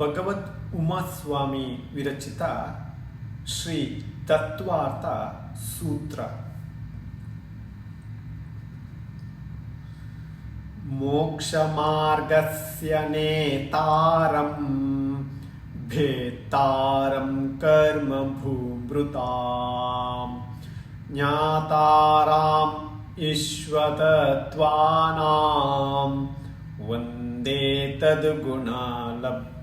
ಭಗವತ್ ಉಮಾಸ್ವಾಮಿ ವಿರಚಿತ ಶ್ರೀ ತತ್ವಾರ್ಥ ಸೂತ್ರ मोक्षमार्गस्य नेतारं भेत्तारं कर्मभूमृतां ज्ञाताराम् ईश्वतत्वानां वन्दे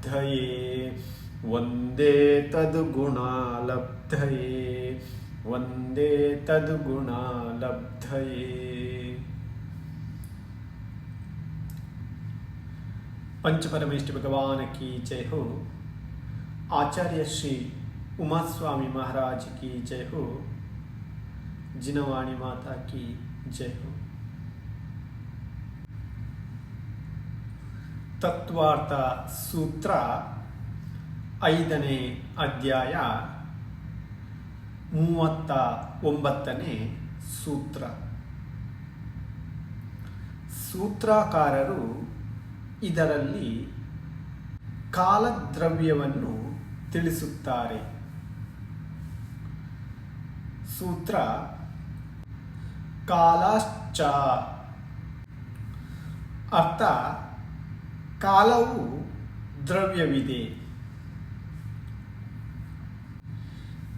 तद्गुणालब्धये वंदे तद्गुणालब्धये। वंदे तद्गुणालब्धये। पंचपरमेष्ठ भगवान की जय हो। आचार्य श्री उमास्वामी महाराज की जय हो। जिनवाणी माता की जय हो। ತತ್ವಾರ್ಥ ಸೂತ್ರ ಐದನೇ ಅಧ್ಯಾಯ ಮೂವತ್ತ ಒಂಬತ್ತನೇ ಸೂತ್ರ. ಸೂತ್ರಕಾರರು ಇದರಲ್ಲಿ ಕಾಲದ್ರವ್ಯವನ್ನು ತಿಳಿಸುತ್ತಾರೆ. ಸೂತ್ರ ಕಾಲಾಶ್ಚ. ಅರ್ಥ ಕಾಲವು ದ್ರವ್ಯವಿದೆ.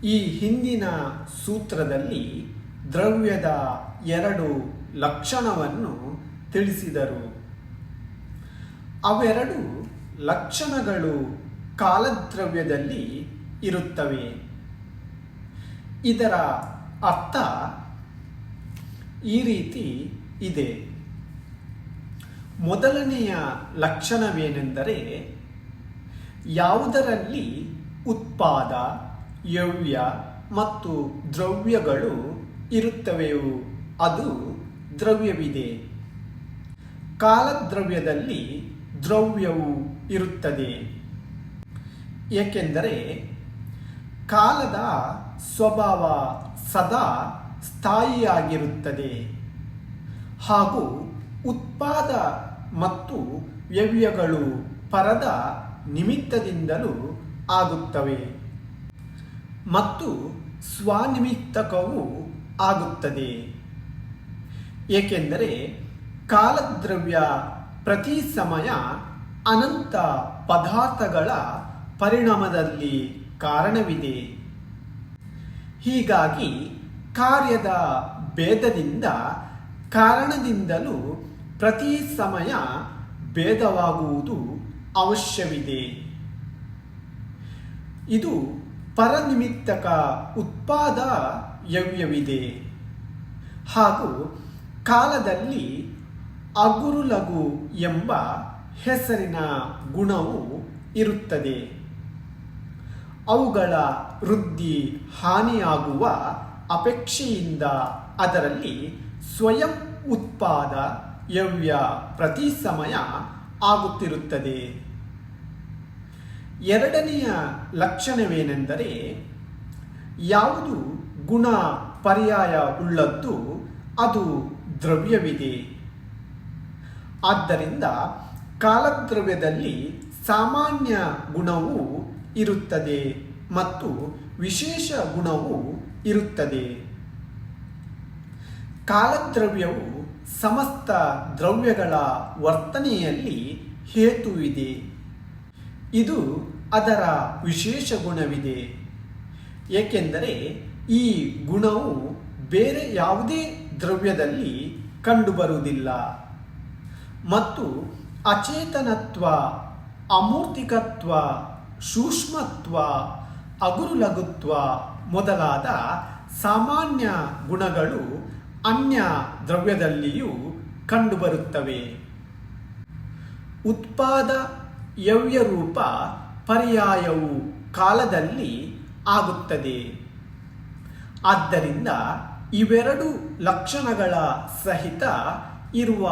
ಈ ಹಿಂದಿನ ಸೂತ್ರದಲ್ಲಿ ದ್ರವ್ಯದ ಎರಡು ಲಕ್ಷಣವನ್ನು ತಿಳಿಸಿದರು. ಅವೆರಡು ಲಕ್ಷಣಗಳು ಕಾಲದ್ರವ್ಯದಲ್ಲಿ ಇರುತ್ತವೆ. ಇದರ ಅರ್ಥ ಈ ರೀತಿ ಇದೆ. ಮೊದಲನೆಯ ಲಕ್ಷಣವೇನೆಂದರೆ ಯಾವುದರಲ್ಲಿ ಉತ್ಪಾದ, ಯವ್ಯ ಮತ್ತು ದ್ರವ್ಯಗಳು ಇರುತ್ತವೆಯೋ ಅದು ದ್ರವ್ಯವಿದೆ. ಕಾಲದ್ರವ್ಯದಲ್ಲಿ ದ್ರವ್ಯವು ಇರುತ್ತದೆ. ಏಕೆಂದರೆ ಕಾಲದ ಸ್ವಭಾವ ಸದಾ ಸ್ಥಾಯಿಯಾಗಿರುತ್ತದೆ. ಹಾಗೂ ಉತ್ಪಾದ ಮತ್ತು ವ್ಯವ್ಯಗಳು ಪರದ ನಿಮಿತ್ತದಿಂದಲೂ ಆಗುತ್ತವೆ. ಮತ್ತು ಸ್ವನಿಮಿತ್ತಕವೂ ಆಗುತ್ತದೆ. ಏಕೆಂದರೆ ಕಾಲದ್ರವ್ಯ ಪ್ರತಿ ಸಮಯ ಅನಂತ ಪದಾರ್ಥಗಳ ಪರಿಣಾಮದಲ್ಲಿ ಕಾರಣವಿದೆ. ಹೀಗಾಗಿ ಕಾರ್ಯದ ಭೇದದಿಂದ ಕಾರಣದಿಂದಲೂ ಪ್ರತಿ ಸಮಯ ಭೇದವಾಗುವುದು ಅವಶ್ಯವಿದೆ. ಇದು ಪರನಿಮಿತ್ತಕ ಉತ್ಪಾದ ಯವ್ಯವಿದೆ. ಹಾಗೂ ಕಾಲದಲ್ಲಿ ಅಗುರುಲಗು ಎಂಬ ಹೆಸರಿನ ಗುಣವು ಇರುತ್ತದೆ. ಅವುಗಳ ವೃದ್ಧಿ ಹಾನಿಯಾಗುವ ಅಪೇಕ್ಷೆಯಿಂದ ಅದರಲ್ಲಿ ಸ್ವಯಂ ಉತ್ಪಾದ ಯವ್ಯ ಪ್ರತಿ ಸಮಯ ಆಗುತ್ತಿರುತ್ತದೆ. ಎರಡನೆಯ ಲಕ್ಷಣವೇನೆಂದರೆ, ಯಾವುದು ಗುಣ ಪರ್ಯಾಯ ಉಳ್ಳದ್ದು, ಅದು ದ್ರವ್ಯವಿದೆ. ಆದ್ದರಿಂದ ಕಾಲದ್ರವ್ಯದಲ್ಲಿ ಸಾಮಾನ್ಯ ಗುಣವು ಇರುತ್ತದೆ ಮತ್ತು ವಿಶೇಷ ಗುಣವು ಇರುತ್ತದೆ. ಕಾಲದ್ರವ್ಯವು ಸಮಸ್ತ ದ್ರವ್ಯಗಳ ವರ್ತನೆಯಲ್ಲಿ ಹೇತುವಿದೆ ಇದು? ಅದರ ವಿಶೇಷ ಗುಣವಿದೆ. ಏಕೆಂದರೆ ಈ ಗುಣವು ಬೇರೆ ಯಾವುದೇ ದ್ರವ್ಯದಲ್ಲಿ ಕಂಡುಬರುವುದಿಲ್ಲ. ಮತ್ತು ಅಚೇತನತ್ವ, ಅಮೂರ್ತಿಕತ್ವ, ಸೂಕ್ಷ್ಮತ್ವ ಅಗುರುಲಘುತ್ವ ಮೊದಲಾದ ಸಾಮಾನ್ಯ ಗುಣಗಳು ಅನ್ಯ ದ್ರವ್ಯದಲ್ಲಿಯೂ ಕಂಡುಬರುತ್ತವೆ. ಉತ್ಪಾದ ಯವ್ಯರೂಪ ಪರ್ಯಾಯವು ಕಾಲದಲ್ಲಿ ಆಗುತ್ತದೆ. ಆದ್ದರಿಂದ ಇವೆರಡು ಲಕ್ಷಣಗಳ ಸಹಿತ ಇರುವ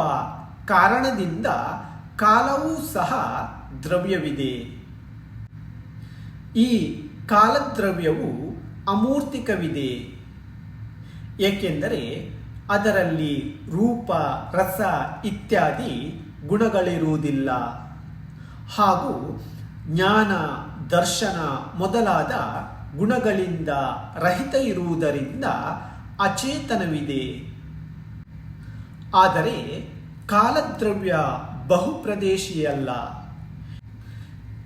ಕಾರಣದಿಂದ ಕಾಲವೂ ಸಹ ದ್ರವ್ಯವಿದೆ. ಈ ಕಾಲದ್ರವ್ಯವು ಅಮೂರ್ತಿಕವಿದೆ. ಏಕೆಂದರೆ ಅದರಲ್ಲಿ ರೂಪ, ರಸ ಇತ್ಯಾದಿ ಗುಣಗಳಿರುವುದಿಲ್ಲ. ಹಾಗೂ ಜ್ಞಾನ, ದರ್ಶನ ಮೊದಲಾದ ಗುಣಗಳಿಂದ ರಹಿತ ಇರುವುದರಿಂದ ಅಚೇತನವಿದೆ. ಆದರೆ ಕಾಲದ್ರವ್ಯ ಬಹುಪ್ರದೇಶಿಯಲ್ಲ.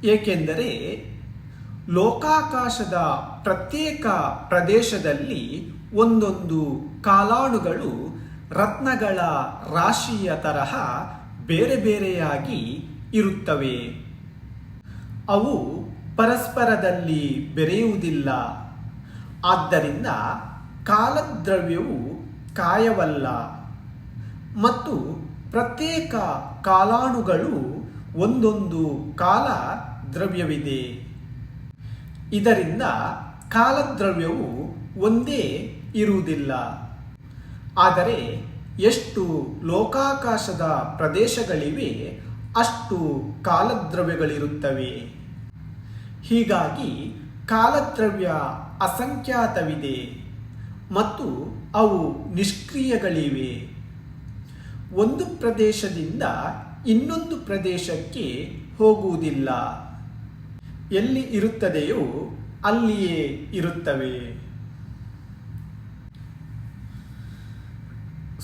ಏಕೆಂದರೆ ಲೋಕಾಕಾಶದ ಪ್ರತ್ಯೇಕ ಪ್ರದೇಶದಲ್ಲಿ ಒಂದೊಂದು ಕಾಲಾಣುಗಳು ರತ್ನಗಳ ರಾಶಿಯ ತರಹ ಬೇರೆ ಬೇರೆಯಾಗಿ ಇರುತ್ತವೆ. ಅವು ಪರಸ್ಪರದಲ್ಲಿ ಬೆರೆಯುವುದಿಲ್ಲ. ಆದ್ದರಿಂದ ಕಾಲದ್ರವ್ಯವು ಕಾಯವಲ್ಲ. ಮತ್ತು ಪ್ರತ್ಯೇಕ ಕಾಲಾಣುಗಳು ಒಂದೊಂದು ಕಾಲ ದ್ರವ್ಯವಿದೆ. ಇದರಿಂದ ಕಾಲದ್ರವ್ಯವು ಒಂದೇ ಇರುವುದಿಲ್ಲ. ಆದರೆ ಎಷ್ಟು ಲೋಕಾಕಾಶದ ಪ್ರದೇಶಗಳಿವೆ, ಅಷ್ಟು ಕಾಲದ್ರವ್ಯಗಳಿರುತ್ತವೆ. ಹೀಗಾಗಿ ಕಾಲದ್ರವ್ಯ ಅಸಂಖ್ಯಾತವಿದೆ ಮತ್ತು ಅವು ನಿಷ್ಕ್ರಿಯಗಳಿವೆ. ಒಂದು ಪ್ರದೇಶದಿಂದ ಇನ್ನೊಂದು ಪ್ರದೇಶಕ್ಕೆ ಹೋಗುವುದಿಲ್ಲ. ಎಲ್ಲಿ ಇರುತ್ತದೆಯೋ ಅಲ್ಲಿಯೇ ಇರುತ್ತವೆ.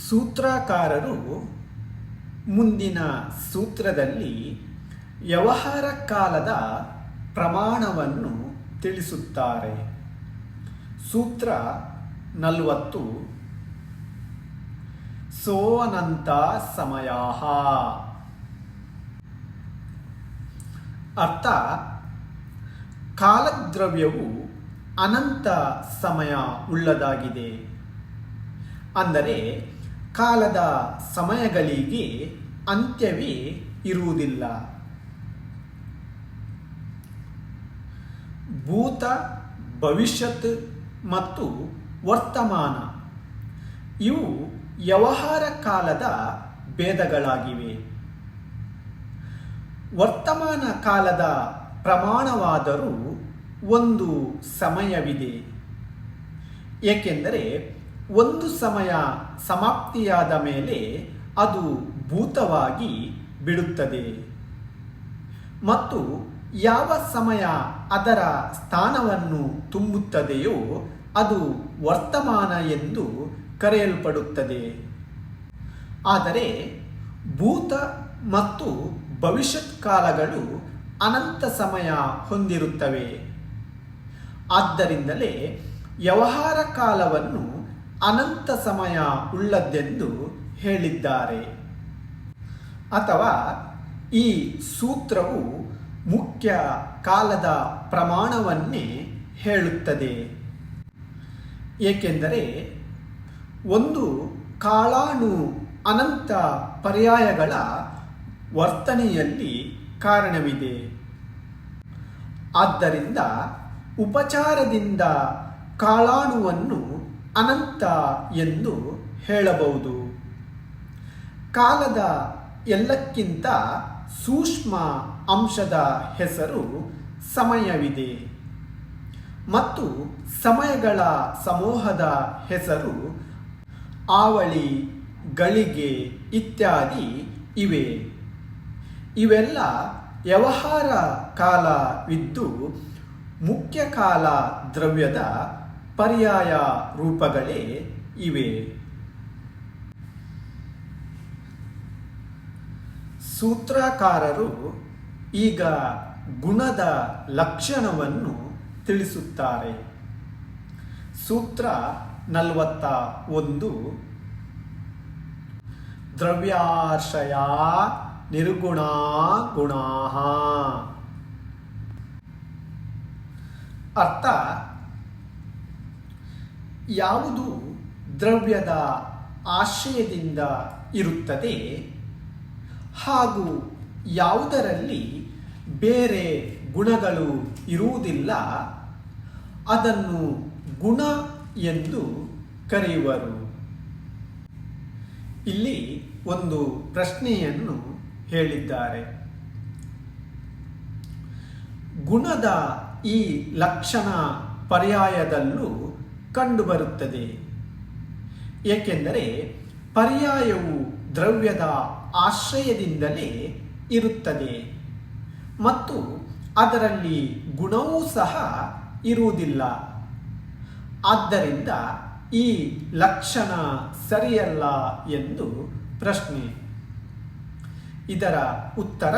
ಸೂತ್ರಕಾರರು ಮುಂದಿನ ಸೂತ್ರದಲ್ಲಿ ವ್ಯವಹಾರ ಕಾಲದ ಪ್ರಮಾಣವನ್ನು ತಿಳಿಸುತ್ತಾರೆ. ಸೂತ್ರ ನಲವತ್ತು. ಸೋನಂತ ಸಮಯ ಅರ್ಥ, ಕಾಲದ್ರವ್ಯವು ಅನಂತ ಸಮಯ ಉಳ್ಳದಾಗಿದೆ. ಅಂದರೆ ಕಾಲದ ಸಮಯಗಳಿಗೆ ಅಂತ್ಯವೇ ಇರುವುದಿಲ್ಲ. ಭೂತ, ಭವಿಷ್ಯತ್ ಮತ್ತು ವರ್ತಮಾನ ಇವು ವ್ಯವಹಾರ ಕಾಲದ ಭೇದಗಳಾಗಿವೆ. ವರ್ತಮಾನ ಕಾಲದ ಪ್ರಮಾಣವಾದರೂ ಒಂದು ಸಮಯವಿದೆ. ಏಕೆಂದರೆ ಒಂದು ಸಮಯ ಸಮಾಪ್ತಿಯಾದ ಮೇಲೆ ಅದು ಭೂತವಾಗಿ ಬಿಡುತ್ತದೆ. ಮತ್ತು ಯಾವ ಸಮಯ ಅದರ ಸ್ಥಾನವನ್ನು ತುಂಬುತ್ತದೆಯೋ ಅದು ವರ್ತಮಾನ ಎಂದು ಕರೆಯಲ್ಪಡುತ್ತದೆ. ಆದರೆ ಭೂತ ಮತ್ತು ಭವಿಷ್ಯತ್ ಕಾಲಗಳು ಅನಂತ ಸಮಯ ಹೊಂದಿರುತ್ತವೆ. ಆದ್ದರಿಂದಲೇ ವ್ಯವಹಾರ ಕಾಲವನ್ನು ಅನಂತ ಸಮಯ ಉಳ್ಳದ್ದೆಂದು ಹೇಳಿದ್ದಾರೆ. ಅಥವಾ ಈ ಸೂತ್ರವು ಮುಖ್ಯ ಕಾಲದ ಪ್ರಮಾಣವನ್ನೇ ಹೇಳುತ್ತದೆ. ಏಕೆಂದರೆ ಒಂದು ಕಾಳಾಣು ಅನಂತ ಪರ್ಯಾಯಗಳ ವರ್ತನೆಯಲ್ಲಿ ಕಾರಣವಿದೆ. ಆದ್ದರಿಂದ ಉಪಚಾರದಿಂದ ಕಾಳಾಣುವನ್ನು ಅನಂತ ಎಂದು ಹೇಳಬಹುದು. ಕಾಲದ ಎಲ್ಲಕ್ಕಿಂತ ಸೂಕ್ಷ್ಮ ಅಂಶದ ಹೆಸರು ಸಮಯವಿದೆ. ಮತ್ತು ಸಮಯಗಳ ಸಮೂಹದ ಹೆಸರು ಆವಳಿ, ಗಳಿಗೆ ಇತ್ಯಾದಿ ಇವೆ. ಇವೆಲ್ಲ ವ್ಯವಹಾರ ಕಾಲವಿದ್ದು ಮುಖ್ಯ ಕಾಲ ದ್ರವ್ಯದ ಪರ್ಯಾಯ ರೂಪಗಳೇ ಇವೆ. ಸೂತ್ರಕಾರರು ಈಗ ಗುಣದ ಲಕ್ಷಣವನ್ನು ತಿಳಿಸುತ್ತಾರೆ. ಸೂತ್ರ ನಲವತ್ತ ಒಂದು. ದ್ರವ್ಯಾಶಯ ನಿರ್ಗುಣ ಗುಣಾ. ಅರ್ಥ ಯಾವುದು ದ್ರವ್ಯದ ಆಶ್ರಯದಿಂದ ಇರುತ್ತದೆ ಹಾಗೂ ಯಾವುದರಲ್ಲಿ ಬೇರೆ ಗುಣಗಳು ಇರುವುದಿಲ್ಲ, ಅದನ್ನು ಗುಣ ಎಂದು ಕರೆಯುವರು. ಇಲ್ಲಿ ಒಂದು ಪ್ರಶ್ನೆಯನ್ನು ಹೇಳಿದ್ದಾರೆ. ಗುಣದ ಈ ಲಕ್ಷಣ ಪರ್ಯಾಯದಲ್ಲೂ ಕಂಡುಬರುತ್ತದೆ. ಏಕೆಂದರೆ ಪರ್ಯಾಯವು ದ್ರವ್ಯದ ಆಶ್ರಯದಿಂದಲೇ ಇರುತ್ತದೆ ಮತ್ತು ಅದರಲ್ಲಿ ಗುಣವೂ ಸಹ ಇರುವುದಿಲ್ಲ. ಆದ್ದರಿಂದ ಈ ಲಕ್ಷಣ ಸರಿಯಲ್ಲ ಎಂದು ಪ್ರಶ್ನೆ. ಇದರ ಉತ್ತರ,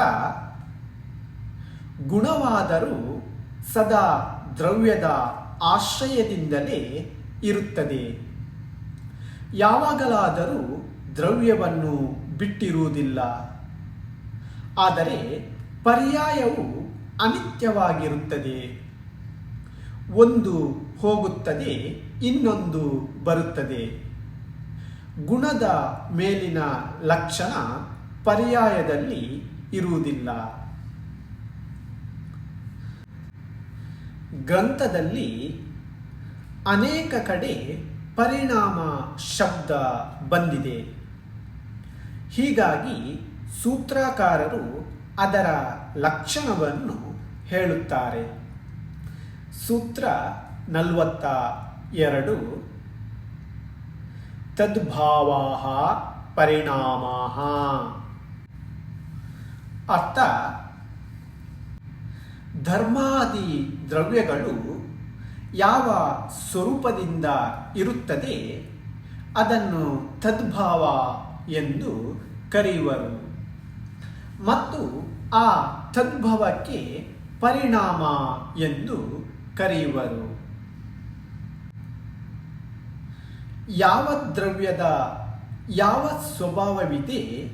ಗುಣವಾದರೂ ಸದಾ ದ್ರವ್ಯದ ಆಶ್ರಯದಿಂದಲೇ ಇರುತ್ತದೆ. ಯಾವಾಗಲಾದರೂ ದ್ರವ್ಯವನ್ನು ಬಿಟ್ಟಿರುವುದಿಲ್ಲ. ಆದರೆ ಪರ್ಯಾಯವು ಅನಿತ್ಯವಾಗಿರುತ್ತದೆ. ಒಂದು ಹೋಗುತ್ತದೆ, ಇನ್ನೊಂದು ಬರುತ್ತದೆ. ಗುಣದ ಮೇಲಿನ ಲಕ್ಷಣ ಪರ್ಯಾಯದಲ್ಲಿ ಇರುವುದಿಲ್ಲ. ಗ್ರಂಥದಲ್ಲಿ ಅನೇಕ ಕಡೆ ಪರಿಣಾಮ ಶಬ್ದ ಬಂದಿದೆ. ಹೀಗಾಗಿ ಸೂತ್ರಕಾರರು ಅದರ ಲಕ್ಷಣವನ್ನು ಹೇಳುತ್ತಾರೆ. ಸೂತ್ರ ನಲವತ್ತ ಎರಡು ತದ್ಭಾವ ಪರಿಣಾಮ ಅರ್ಥ ಧರ್ಮಾದಿ ದ್ರವ್ಯಗಳು ಯಾವ ಸ್ವರೂಪದಿಂದ ಇರುತ್ತದೆ ಅದನ್ನು ತದ್ಭಾವ ಎಂದು ಕರೆಯುವರು. ಮತ್ತು ಆ ತದ್ಭವಕ್ಕೆ ಪರಿಣಾಮ ಎಂದು ಕರೆಯುವರು. ಯಾವ ದ್ರವ್ಯದ ಯಾವ ಸ್ವಭಾವವಿದೆ,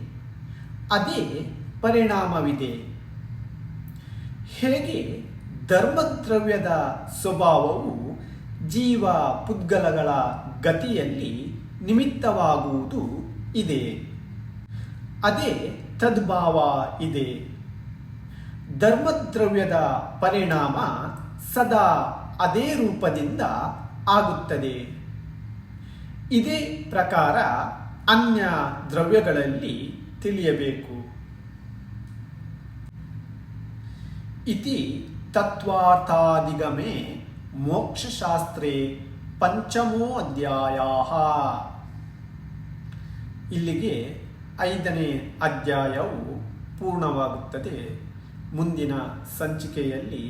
ಅದೇ ಪರಿಣಾಮವಿದೆ. ಹೇಗೆ ಧರ್ಮದ್ರವ್ಯದ ಸ್ವಭಾವವು ಜೀವ ಪುದ್ಗಲಗಳ ಗತಿಯಲ್ಲಿ ನಿಮಿತ್ತವಾಗುವುದು ಇದೆ. ಅದೇ ತದ್ಭಾವ ಇದೆ. ಧರ್ಮದ್ರವ್ಯದ ಪರಿಣಾಮ ಸದಾ ಅದೇ ರೂಪದಿಂದ ಆಗುತ್ತದೆ. ಇದೇ ಪ್ರಕಾರ ಅನ್ಯ ದ್ರವ್ಯಗಳಲ್ಲಿ ತಿಳಿಯಬೇಕು. ಇತಿ ತತ್ವಾರ್ಥಾದಿಗಮೆ ಮೋಕ್ಷಶಾಸ್ತ್ರೇ ಪಂಚಮೋ ಅಧ್ಯಾಯ ಇಲ್ಲಿಗೆ ಐದನೇ ಅಧ್ಯಾಯವು ಪೂರ್ಣವಾಗುತ್ತದೆ ಮುಂದಿನ ಸಂಚಿಕೆಯಲ್ಲಿ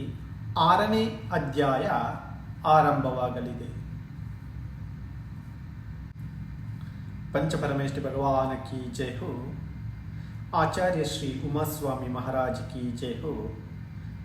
ಆರನೇ ಅಧ್ಯಾಯ ಆರಂಭವಾಗಲಿದೆ पंचपरमेष्ठ भगवान की जय हो आचार्य श्री उमास्वामी महाराज की जय हो